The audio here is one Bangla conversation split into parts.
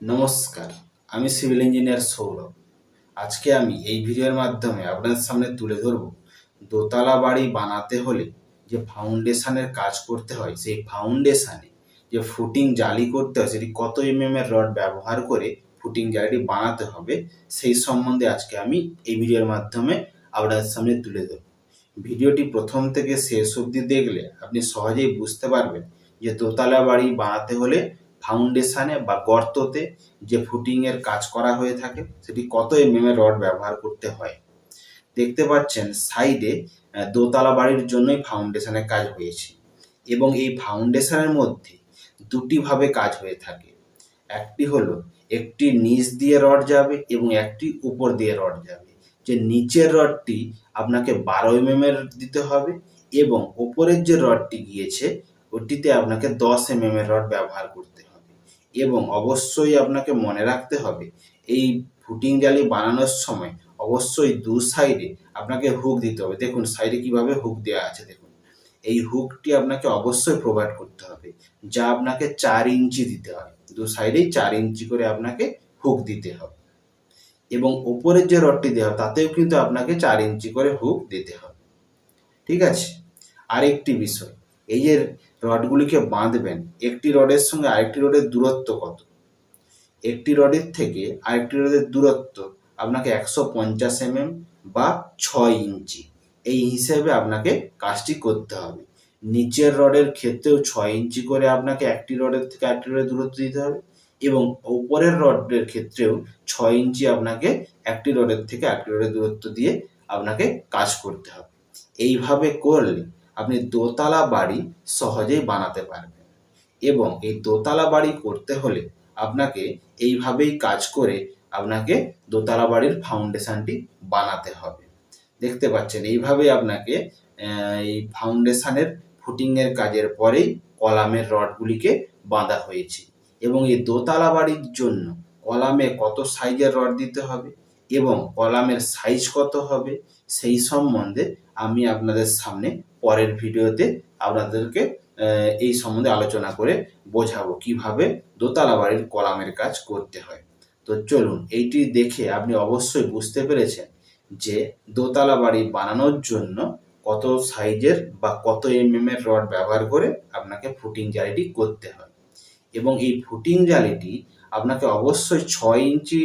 নমস্কার, আমি সিভিল ইঞ্জিনিয়ার সৌরভ। আজকে আমি এই ভিডিওর মাধ্যমে আপনাদের সামনে তুলে ধরব দোতলা বাড়ি বানাতে হলে যে ফাউন্ডেশনের কাজ করতে হয়, সেই ফাউন্ডেশনে যে ফুটিং জালি করতে হয়, সেটি কত এমএম এর রড ব্যবহার করে ফুটিং জালিটি বানাতে হবে, সেই সম্বন্ধে আজকে আমি এই ভিডিওর মাধ্যমে আপনাদের সামনে তুলে ধরব। ভিডিওটি প্রথম থেকে শেষ অবধি দেখলে আপনি সহজেই বুঝতে পারবেন যে দোতলা বাড়ি বানাতে হলে ফাউন্ডেশনে বা গর্ততে যে ফুটিংয়ের কাজ করা হয়ে থাকে, সেটি কত এমএম এর রড ব্যবহার করতে হয়? দেখতে পাচ্ছেন সাইডে দোতলা বাড়ির জন্যই ফাউন্ডেশনের কাজ হয়েছে এবং এই ফাউন্ডেশনের মধ্যে দুটি ভাবে কাজ হয়ে থাকে। একটি হলো, একটি নিচ দিয়ে রড যাবে এবং একটি উপর দিয়ে রড যাবে। যে নিচের রডটি আপনাকে বারো এমএম এর দিতে হবে এবং ওপরের যে রডটি গিয়েছে, ওটিতে আপনাকে দশ এমএম এর রড ব্যবহার করতে এবং অবশ্যই আপনাকে মনে রাখতে হবে, এই ফুটিং জালি বানানোর সময় অবশ্যই দু সাইডে আপনাকে হুক দিতে হবে। দেখুন সাইডে কীভাবে হুক দেওয়া আছে, দেখুন। এই হুকটি আপনাকে অবশ্যই প্রোভাইড করতে হবে, যা আপনাকে চার ইঞ্চি দিতে হয় দু সাইডেই চার ইঞ্চি করে আপনাকে হুক দিতে হবে। এবং ওপরের যে রডটি দেওয়া, তাতেও কিন্তু আপনাকে চার ইঞ্চি করে হুক দিতে হবে। ঠিক আছে? আরেকটি বিষয় এই যে রডগুলিকে বাঁধবেন। একটি রডের সঙ্গে আরেকটি রডের দূরত্ব কত? একটি রডের থেকে আরেকটি রডের দূরত্ব আপনাকে একশো পঞ্চাশ এমএম বা ছয় ইঞ্চি। এই হিসেবে আপনাকে কাজটি করতে হবে। নিচের রডের ক্ষেত্রেও ছয় ইঞ্চি করে আপনাকে একটি রডের থেকে আরেকটি রডের দূরত্ব দিতে হবে এবং ওপরের রডের ক্ষেত্রেও ছয় ইঞ্চি আপনাকে একটি রডের থেকে আরেকটি রডের দূরত্ব দিয়ে আপনাকে কাজ করতে হবে। এইভাবে করলে আপনি দোতলা বাড়ি সহজেই বানাতে পারবেন। এবং এই দোতলা বাড়ি করতে হলে আপনাকে এইভাবেই কাজ করে আপনাকে দোতলা বাড়ির ফাউন্ডেশনটি বানাতে হবে। দেখতে পাচ্ছেন, এইভাবে আপনাকে এই ফাউন্ডেশনের ফুটিংয়ের কাজের পরেই কলামের রডগুলিকে বাঁধা হয়েছে। এবং এই দোতলা বাড়ির জন্য কলামে কত সাইজের রড দিতে হবে এবং কলামের সাইজ কত হবে সেই সম্বন্ধে আমি আপনাদের সামনে পরের ভিডিওতে আপনাদেরকে এই সম্বন্ধে আলোচনা করে বোঝাবো কীভাবে দোতলা বাড়ির কলামের কাজ করতে হয়। তো চলুন, এইটি দেখে আপনি অবশ্যই বুঝতে পেরেছেন যে দোতলা বাড়ি বানানোর জন্য কত সাইজের বা কত এমএম এর রড ব্যবহার করে আপনাকে ফুটিং জালিটি করতে হয়। এবং এই ফুটিং জালিটি আপনাকে অবশ্যই ছয় ইঞ্চি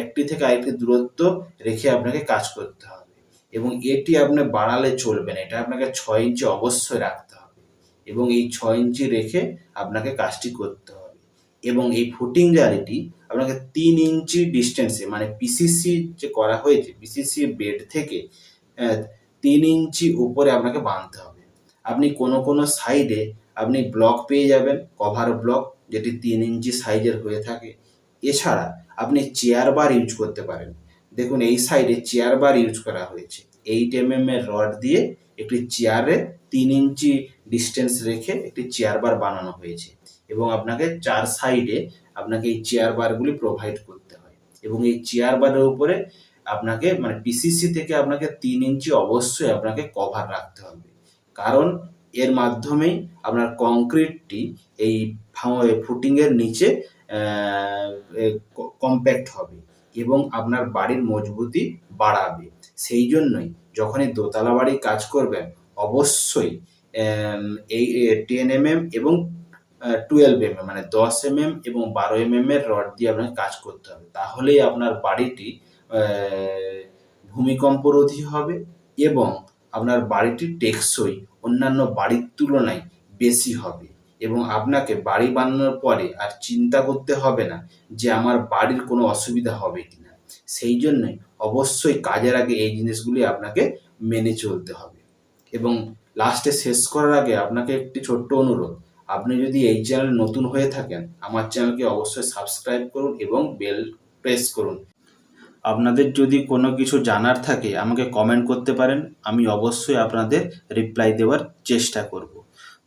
একটি থেকে আরেকটি দূরত্ব রেখে আপনাকে কাজ করতে হবে এবং এটি আপনি বাড়ালে চলবে না। এটা আপনাকে ছয় ইঞ্চি অবশ্যই রাখতে হবে এবং এই ছয় ইঞ্চি রেখে আপনাকে কাজটি করতে হবে। এবং এই ফুটিং জালিটি আপনাকে তিন ইঞ্চি ডিস্টেন্সে মানে পিসিসি যে করা হয়েছে পিসিসি বেড থেকে তিন ইঞ্চি উপরে আপনাকে বাঁধতে হবে। আপনি কোনো কোনো সাইডে আপনি ব্লক পেয়ে যাবেন কভার ব্লক যেটি তিন ইঞ্চি সাইজের হয়ে থাকে। এছাড়া আপনি চেয়ার বার ইউজ করতে পারেন। দেখুন এই সাইডে চেয়ার বার ইউজ করা হয়েছে। এইট এম এম এর রড দিয়ে একটি চেয়ারে তিন ইঞ্চি ডিস্টেন্স রেখে একটি চেয়ার বার বানানো হয়েছে এবং আপনাকে চার সাইডে আপনাকে এই চেয়ার বারগুলি প্রোভাইড করতে হয় এবং এই চেয়ার বারের উপরে আপনাকে মানে পিসিসি থেকে আপনাকে তিন ইঞ্চি অবশ্যই আপনাকে কভার রাখতে হবে। কারণ এর মাধ্যমেই আপনার কংক্রিটটি এই ফুটিংয়ের নিচে কম্প্যাক্ট হবে। এবং আপনার বাড়ির মজবুতি বাড়াবে। সেই জন্যই যখনই দোতলা বাড়ি কাজ করবেন, অবশ্যই এই টেন এম এম এবং টুয়েলভ এম এম মানে দশ এম এম এবং বারো এম এম এর রড দিয়ে আপনাকে কাজ করতে হবে। তাহলেই আপনার বাড়িটি ভূমিকম্পরোধী হবে এবং আপনার বাড়িটি টেকসই, অন্যান্য বাড়ির তুলনায় বেশি হবে। এবং আপনাকে বাড়ি বানানোর পরে আর চিন্তা করতে হবে না যে আমার বাড়ির কোনো অসুবিধা হবে কি না সেই জন্যই অবশ্যই কাজের আগে এই জিনিসগুলি আপনাকে মেনে চলতে হবে। এবং লাস্টে শেষ করার আগে আপনাকে একটি ছোট্ট অনুরোধ, আপনি যদি এই চ্যানেল নতুন হয়ে থাকেন, আমার চ্যানেলকে অবশ্যই সাবস্ক্রাইব করুন এবং বেল প্রেস করুন। আপনাদের যদি কোনো কিছু জানার থাকে, আমাকে কমেন্ট করতে পারেন, আমি অবশ্যই আপনাদের রিপ্লাই দেওয়ার চেষ্টা করব।